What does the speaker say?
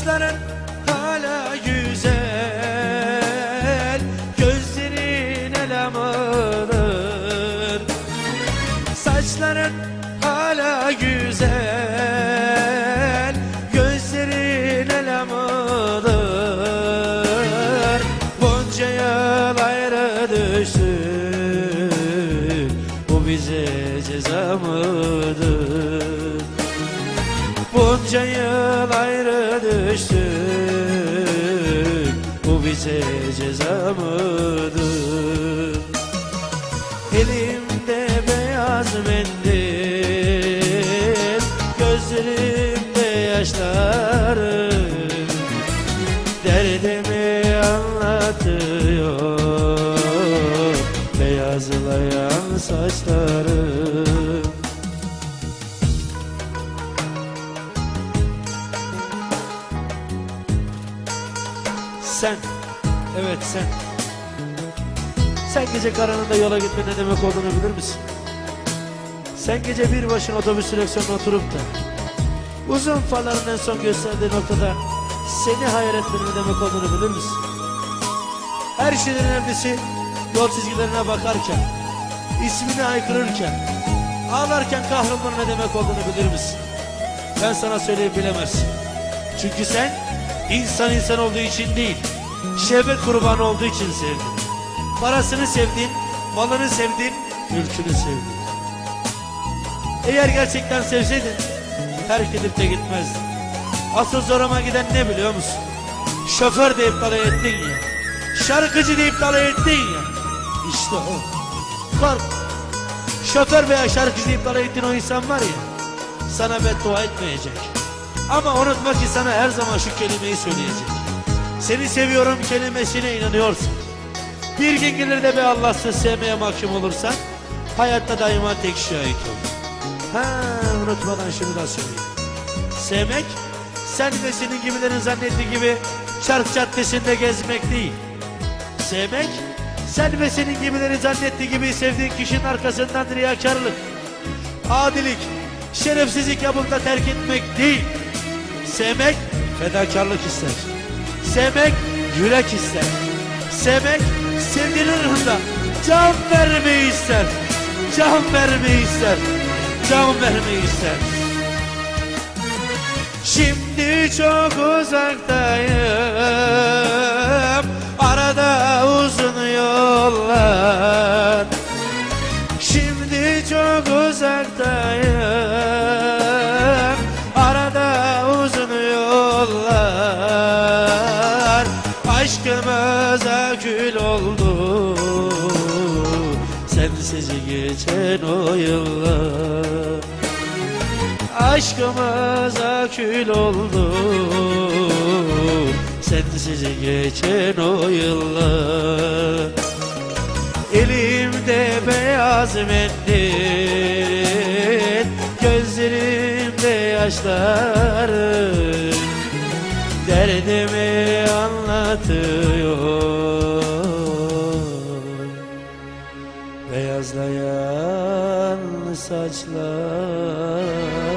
Saçların hala güzel Gözlerin elemadır Saçların hala güzel Gözlerin elemadır Bunca yıl ayrı düştük Bu bize ceza mıdır Bunca yıl ayrı düştük Bu bize ceza mıdır Elimde beyaz mendil Gözlerimde yaşlarım Derdimi anlatıyor Beyazlayan saçlarım Sen, evet sen. Sen gece karanında yola gitme ne demek olduğunu bilir misin? Sen gece bir başına otobüs direksiyonuna oturup da uzun farların en son gösterdiği noktada seni hayal etmenin ne demek olduğunu bilir misin? Her şeyden önemlisi yol çizgilerine bakarken, ismini haykırırken, ağlarken kahraman ne demek olduğunu bilir misin? Ben sana söyleyip bilemezsin. Çünkü sen insan insan olduğu için değil, şehvet kurbanı olduğu için sevdin. Parasını sevdin, malını sevdin, mülkünü sevdin. Eğer gerçekten sevseydin, terk edip de gitmezdin. Asıl zoruma giden ne biliyor musun? Şoför deyip dalay ettin ya. Şarkıcı deyip dalay ettin ya. İşte o. Kork. Şoför veya şarkıcı deyip dalay ettiğin o insan var ya. Sana beddua etmeyecek. Ama unutma ki sana her zaman şu kelimeyi söyleyecek. Seni seviyorum kelimesine inanıyorsun. Bir gün gelir de be Allahsız sevmeye mahkum olursan hayatta daima tek şahit olur. Ha unutmadan şunu da söyleyeyim. Sevmek sen ve senin gibilerin zannettiği gibi çark caddesinde gezmek değil. Sevmek sen ve senin gibilerin zannettiği gibi sevdiğin kişinin arkasından riyakarlık, adilik, şerefsizlik yapıp da terk etmek değil. Sevmek fedakarlık ister. Sevmek yürek ister. Sevmek sevginin ruhunda can vermeyi ister. Can vermeyi ister. Can vermeyi ister. Şimdi çok uzaktayım Kül oldu. Sensiz geçen o yıllar. Aşkımıza kül oldu. Sensiz geçen o yıllar. Elimde beyaz mendil Gözlerimde yaşlarım Derdimi anlatıyor saçlar